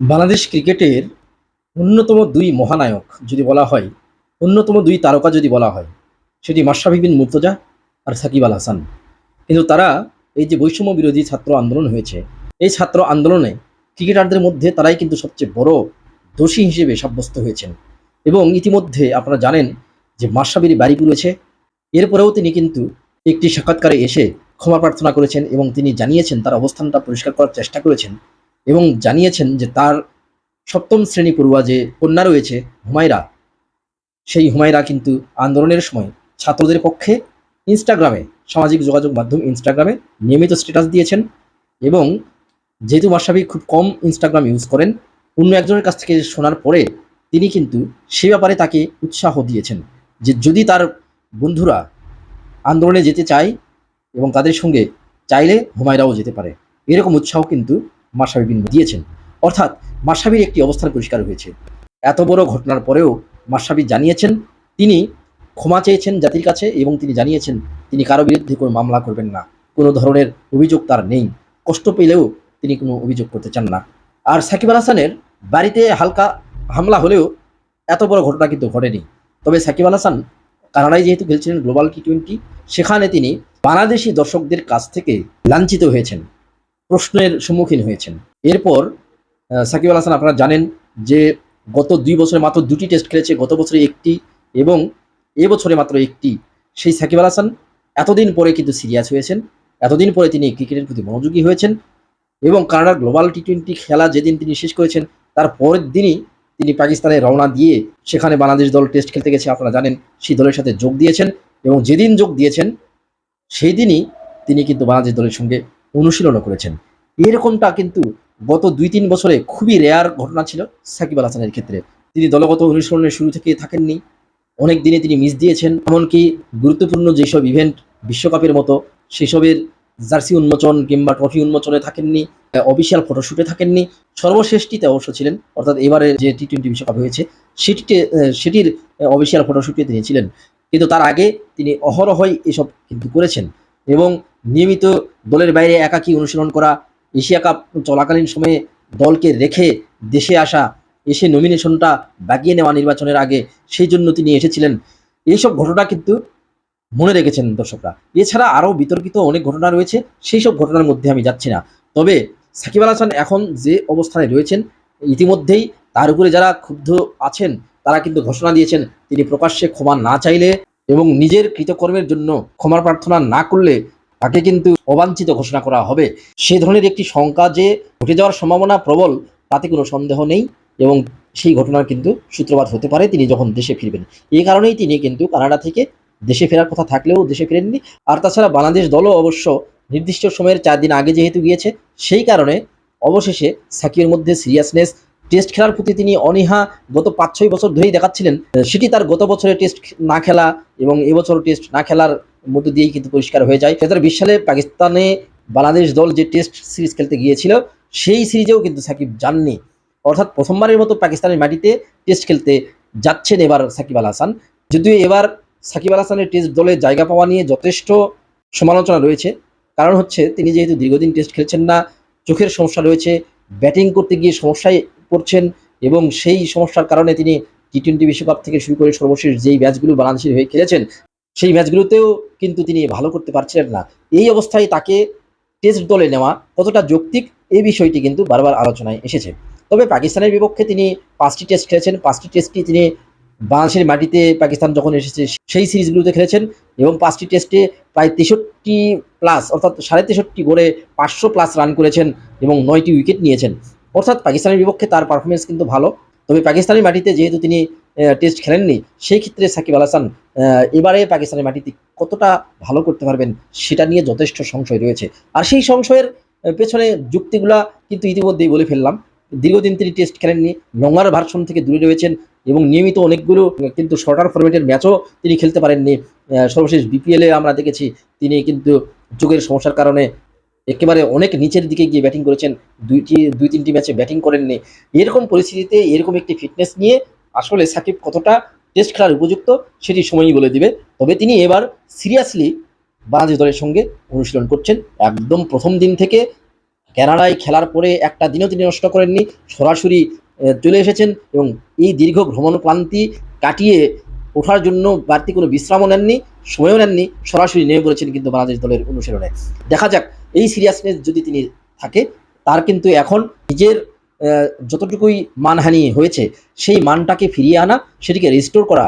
বাংলাদেশ ক্রিকেটের অন্যতম দুই মহানায়ক যদি বলা হয়, অন্যতম দুই তারকা যদি বলা হয়, সেটি মাশরাফি বিন মুর্তজা আর সাকিব আল হাসান। কিন্তু তারা এই যে বৈষম্য বিরোধী ছাত্র আন্দোলন হয়েছে, এই ছাত্র আন্দোলনে ক্রিকেটারদের মধ্যে তারাই কিন্তু সবচেয়ে বড় দোষী হিসেবে সাব্যস্ত হয়েছেন। এবং ইতিমধ্যে আপনারা জানেন যে মাশরাফির বাড়ি পুড়েছে। এরপরেও তিনি কিন্তু একটি সাক্ষাৎকারে এসে ক্ষমা প্রার্থনা করেছেন এবং তিনি জানিয়েছেন তার অবস্থানটা পরিষ্কার করার চেষ্টা করেছেন। এবং জানিয়েছেন যে তার সপ্তম শ্রেণি পড়ুয়া যে কন্যা রয়েছে, হুমায়রা, সেই হুমায়রা কিন্তু আন্দোলনের সময় ছাত্রদের পক্ষে ইনস্টাগ্রামে সামাজিক যোগাযোগ মাধ্যম ইনস্টাগ্রামে নিয়মিত স্ট্যাটাস দিয়েছেন এবং যেহেতু মাসাবি খুব কম ইনস্টাগ্রাম ইউজ করেন, অন্য একজনের কাছ থেকে শোনার পরে তিনি কিন্তু সে ব্যাপারে তাকে উৎসাহ দিয়েছেন যে যদি তার বন্ধুরা আন্দোলনে যেতে চায় এবং তাদের সঙ্গে চাইলে হুমায়রাও যেতে পারে। এরকম উৎসাহ কিন্তু মাসাবি বিন দিয়েছেন। অর্থাৎ মাসাবির একটি অবস্থান পরিষ্কার হয়েছে। এত বড় ঘটনার পরেও মাসাবি জানিয়েছেন, তিনি ক্ষমা চেয়েছেন জাতির কাছে এবং তিনি জানিয়েছেন, তিনি কারও বিরুদ্ধে কোনো মামলা করবেন না। কোনো ধরনের অভিযোগ তার নেই। কষ্ট পেলেও তিনি কোনো অভিযোগ করতে চান না। আর সাকিব আল হাসানের বাড়িতে হালকা হামলা হলেও এত বড় ঘটনা কিন্তু ঘটেনি। তবে সাকিব আল হাসান কানাডায় যেহেতু খেলছিলেন গ্লোবাল টি টোয়েন্টি, সেখানে তিনি বাংলাদেশি দর্শকদের কাছ থেকে লাঞ্ছিত হয়েছেন। প্রশ্নের সম্মুখীন হয়েছেন। এরপর সাকিব আল হাসান আপনারা জানেন যে গত দুই বছরে মাত্র দুটি টেস্ট খেলেছে, গত বছরে একটি এবং এবছরে মাত্র একটি। সেই সাকিব আল হাসান এতদিন পরে কিন্তু সিরিয়াস হয়েছেন, এতদিন পরে তিনি ক্রিকেটের প্রতি মনোযোগী হয়েছেন এবং কানাডার গ্লোবাল টি টোয়েন্টি খেলা যেদিন তিনি শেষ করেছেন, তার পরের দিনই তিনি পাকিস্তানে রওনা দিয়ে সেখানে বাংলাদেশ দল টেস্ট খেলতে গেছে, আপনারা জানেন সেই দলের সাথে যোগ দিয়েছেন এবং যেদিন যোগ দিয়েছেন, সেই দিনই তিনি কিন্তু বাংলাদেশ দলের সঙ্গে অনুশীলনও করেছেন। এরকমটা কিন্তু গত দুই তিন বছরে খুবই রেয়ার ঘটনা ছিল সাকিব আল হাসানের ক্ষেত্রে। তিনি দলগত অনুশীলনের শুরু থেকে থাকেননি। অনেক দিনে তিনি মিস দিয়েছেন। এমনকি গুরুত্বপূর্ণ যেসব ইভেন্ট বিশ্বকাপের মতো, সেসবের জার্সি উন্মোচন কিংবা ট্রফি উন্মোচনে থাকেননি অফিসিয়াল ফটোশুটে থাকেননি। সর্বশেষটিতে অবশ্য ছিলেন। অর্থাৎ এবারে যে টি টোয়েন্টি বিশ্বকাপ হয়েছে, সেটিতে সেটির অফিসিয়াল ফটোশুটে তিনি ছিলেন। কিন্তু তার আগে তিনি অহরহই এসব কিন্তু করেছেন। এবং নিয়মিত দলের বাইরে একাকী অনুশীলন করা, এশিয়া কাপ চলাকালীন সময়ে দলকে রেখে দেশে আসা, এসে নমিনেশনটা বাগিয়ে নেওয়া নির্বাচনের আগে সেই জন্য তিনি এসেছিলেন। এইসব ঘটনা কিন্তু মনে রেখেছেন দর্শকরা। এছাড়া আরও বিতর্কিত অনেক ঘটনা রয়েছে, সেই সব ঘটনার মধ্যে আমি যাচ্ছি না। তবে সাকিব আল হাসান এখন যে অবস্থানে রয়েছেন, ইতিমধ্যেই তার উপরে যারা ক্ষুব্ধ আছেন, তারা কিন্তু ঘোষণা দিয়েছেন, তিনি প্রকাশ্যে ক্ষমা না চাইলে এবং নিজের কৃতকর্মের জন্য ক্ষমা প্রার্থনা না করলে তাকে কিন্তু অবাঞ্ছিত ঘোষণা করা হবে। সে ধরনের একটি শঙ্কা যে ঘটে যাওয়ার সম্ভাবনা প্রবল, তাতে কোনো সন্দেহ নেই এবং সেই ঘটনার কিন্তু সূত্রপাত হতে পারে তিনি যখন দেশে ফিরবেন। এই কারণেই তিনি কিন্তু কানাডা থেকে দেশে ফেরার কথা থাকলেও দেশে ফেরেননি। আর তাছাড়া বাংলাদেশ দলও অবশ্য নির্দিষ্ট সময়ের চার দিন আগে যেহেতু গিয়েছে, সেই কারণে অবশেষে সাকিবের মধ্যে সিরিয়াসনেস টেস্ট খেলার প্রতি তিনি অনীহা গত পাঁচ ছয় বছর ধরেই দেখাচ্ছিলেন। সেটি তার গত বছরে টেস্ট না খেলা এবং এবছর টেস্ট না খেলার মধ্য দিয়েই কিন্তু পরিষ্কার হয়ে যায়। দু সালে পাকিস্তানে বাংলাদেশ দল যে টেস্ট সিরিজ খেলতে গিয়েছিল, সেই সিরিজেও কিন্তু সাকিব যাননি। অর্থাৎ প্রথমবারের মতো পাকিস্তানের মাটিতে টেস্ট খেলতে যাচ্ছেন এবার সাকিব আল হাসান। যদিও এবার সাকিব আল হাসানের টেস্ট দলে জায়গা পাওয়া নিয়ে যথেষ্ট সমালোচনা রয়েছে। কারণ হচ্ছে, তিনি যেহেতু দীর্ঘদিন টেস্ট খেলছেন না, চোখের সমস্যা রয়েছে, ব্যাটিং করতে গিয়ে সমস্যায় পড়ছেন এবং সেই সমস্যার কারণে তিনি টি টোয়েন্টি বিশ্বকাপ থেকে শুরু করে সর্বশেষ যেই ম্যাচগুলো বাংলাদেশের হয়ে খেলেছেন সেই ম্যাচগুলোতেও কিন্তু তিনি ভালো করতে পারছিলেন না। এই অবস্থায় তাকে টেস্ট দলে নেওয়া কতটা যৌক্তিক এই বিষয়টি কিন্তু বারবার আলোচনায় এসেছে। তবে পাকিস্তানের বিপক্ষে তিনি পাঁচটি টেস্ট খেলেছেন। পাঁচটি টেস্টই তিনি বাংলাদেশের মাটিতে পাকিস্তান যখন এসেছে, সেই সিরিজগুলোতে খেলেছেন এবং পাঁচটি টেস্টে প্রায় তেষট্টি প্লাস, অর্থাৎ সাড়ে তেষট্টি করে পাঁচশো প্লাস রান করেছেন এবং নয়টি উইকেট নিয়েছেন। অর্থাৎ পাকিস্তানের বিপক্ষে তার পারফরমেন্স কিন্তু ভালো। তবে পাকিস্তানের মাটিতে যেহেতু তিনি টেস্ট খেলেননি। সেই ক্ষেত্রে সাকিব আল হাসান এবারে পাকিস্তানের মাটিতে কতটা ভালো করতে পারবেন সেটা নিয়ে যথেষ্ট সংশয় রয়েছে। আর সেই সংশয়ের পেছনে যুক্তিগুলা কিন্তু ইতিমধ্যেই বলে ফেললাম। দীর্ঘদিন তিনি টেস্ট খেলেননি লঙ্গার ভার্সন থেকে দূরে রয়েছেন এবং নিয়মিত অনেকগুলো, কিন্তু শর্টার ফরম্যাটের ম্যাচও তিনি খেলতে পারেননি। সর্বশেষ বিপিএলে আমরা দেখেছি তিনি কিন্তু যোগের সমস্যার কারণে একেবারে অনেক নিচের দিকে গিয়ে ব্যাটিং করেছেন। দুইটি, দুই, তিনটি ম্যাচে ব্যাটিং করেননি। এরকম পরিস্থিতিতে এরকম একটি ফিটনেস নিয়ে আসলে সাকিব কতটা টেস্ট খেলার উপযুক্ত সেটি সময়ই বলে দিবে। তবে তিনি এবার সিরিয়াসলি বাংলাদেশ দলের সঙ্গে অনুশীলন করছেন। একদম প্রথম দিন থেকে কানাডায় খেলার পরে একটা দিনও তিনি নষ্ট করেননি, সরাসরি চলে এসেছেন এবং এই দীর্ঘ ভ্রমণ ক্লান্তি কাটিয়ে ওঠার জন্য বাড়তি কোনো বিশ্রামও নেননি, সময়ও নেননি, সরাসরি নেমে পড়েছেন কিন্তু বাংলাদেশ দলের অনুশীলনে। দেখা যাক, এই সিরিয়াসনেস যদি তিনি থাকে, তার কিন্তু এখন নিজের যতটুকুই মানহানি হয়েছে, সেই মানটাকে ফিরিয়ে আনা, সেটিকে রিস্টোর করা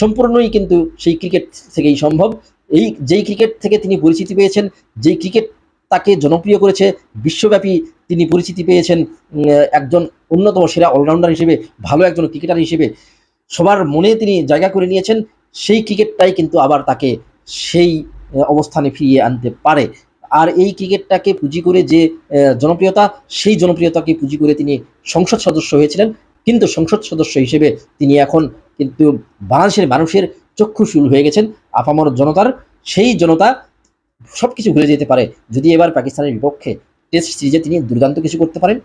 সম্পূর্ণই কিন্তু সেই ক্রিকেট থেকেই সম্ভব। এই যেই ক্রিকেট থেকে তিনি পরিচিতি পেয়েছেন, যেই ক্রিকেট তাকে জনপ্রিয় করেছে, বিশ্বব্যাপী তিনি পরিচিতি পেয়েছেন একজন অন্যতম সেরা অলরাউন্ডার হিসেবে, ভালো একজন ক্রিকেটার হিসেবে, সবার মনে তিনি জায়গা করে নিয়েছেন, সেই ক্রিকেটটাই কিন্তু আবার তাকে সেই অবস্থানে ফিরিয়ে আনতে পারে। আর এই ক্রিকেটটাকে পুঁজি করে যে জনপ্রিয়তা, সেই জনপ্রিয়তাকে পুঁজি করে তিনি সংসদ সদস্য হয়েছিলেন। কিন্তু সংসদ সদস্য হিসেবে তিনি এখন কিন্তু বাংলাদেশের মানুষের চক্ষুশূল হয়ে গেছেন আপামর জনতার। সেই জনতা সব কিছু ভুলে যেতে পারে। যদি এবার পাকিস্তানের বিপক্ষে টেস্ট সিরিজে তিনি দুর্দান্ত কিছু করতে পারেন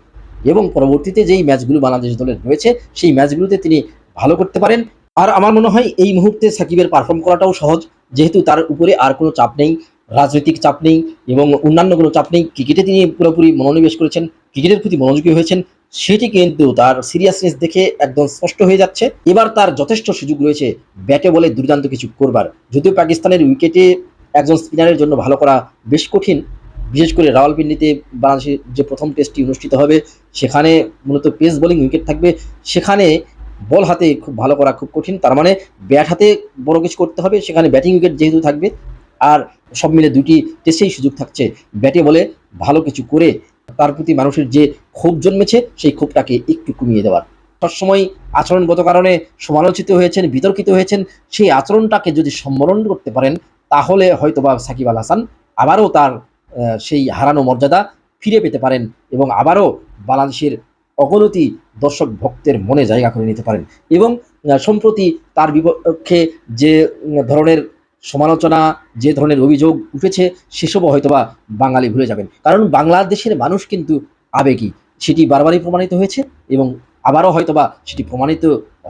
এবং পরবর্তীতে যেই ম্যাচগুলো বাংলাদেশ দলের রয়েছে, সেই ম্যাচগুলোতে তিনি ভালো করতে পারেন। আর আমার মনে হয় এই মুহূর্তে সাকিবের পারফর্ম করাটাও সহজ। যেহেতু তার উপরে আর কোনো চাপ নেই। রাজনৈতিক চাপ নেই এবং অন্যান্য কোনো চাপ নেই। ক্রিকেটে তিনি পুরোপুরি মনোনিবেশ করেছেন, ক্রিকেটের প্রতি মনোযোগী হয়েছেন। সেটি কিন্তু তার সিরিয়াসনেস দেখে একদম স্পষ্ট হয়ে যাচ্ছে। এবার তার যথেষ্ট সুযোগ রয়েছে ব্যাটে বলে দুর্দান্ত কিছু করবার। যদিও পাকিস্তানের উইকেটে একজন স্পিনারের জন্য ভালো করা বেশ কঠিন। বিশেষ করে রাওয়ালপিন্ডিতে বাংলাদেশের যে প্রথম টেস্টটি অনুষ্ঠিত হবে, সেখানে মূলত পেস বোলিং উইকেট থাকবে। সেখানে বল হাতে খুব ভালো করা খুব কঠিন। তার মানে ব্যাট হাতে বড় কিছু করতে হবে। সেখানে ব্যাটিং উইকেট যেহেতু থাকবে। আর সব মিলে দুটি টেস্টেই সুযোগ থাকছে। ব্যাটে বলে ভালো কিছু করে তার প্রতি মানুষের যে ক্ষোভ জন্মেছে, সেই ক্ষোভটাকে একটু কমিয়ে দেওয়ার। সবসময় আচরণগত কারণে সমালোচিত হয়েছেন, বিতর্কিত হয়েছেন, সেই আচরণটাকে যদি সম্বরণ করতে পারেন, তাহলে হয়তোবা সাকিব আল হাসান আবারও তার সেই হারানো মর্যাদা ফিরে পেতে পারেন এবং আবারও বাংলাদেশের অগণতি দর্শক ভক্তের মনে জায়গা করে নিতে পারেন। এবং সম্প্রতি তার বিপক্ষে যে ধরনের সমালোচনা, যে ধরনের অভিযোগ উঠেছে, সেসবও হয়তোবা বাঙালি ভুলে যাবেন। কারণ বাংলাদেশের মানুষ কিন্তু আবেগী। সেটি বারবারই প্রমাণিত হয়েছে এবং আবারও হয়তোবা সেটি প্রমাণিত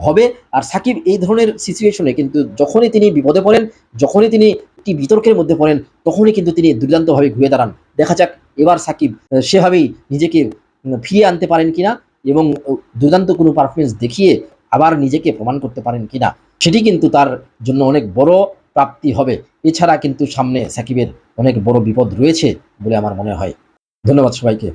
হবে। আর সাকিব এই ধরনের সিচুয়েশনে কিন্তু যখনই তিনি বিপদে পড়েন, যখনই তিনি একটি বিতর্কের মধ্যে পড়েন, তখনই কিন্তু তিনি দুর্দান্তভাবে ঘুরে দাঁড়ান। দেখা যাক এবার সাকিব সেভাবেই নিজেকে ফিরিয়ে আনতে পারেন কিনা এবং দুর্দান্ত কোনো পারফরমেন্স দেখিয়ে আবার নিজেকে প্রমাণ করতে পারেন কিনা, সেটি কিন্তু তার জন্য অনেক বড় প্রাপ্তি হবে। এছাড়া কিন্তু সামনে সাকিবের অনেক বড় বিপদ রয়েছে বলে আমার মনে হয়। ধন্যবাদ সবাইকে।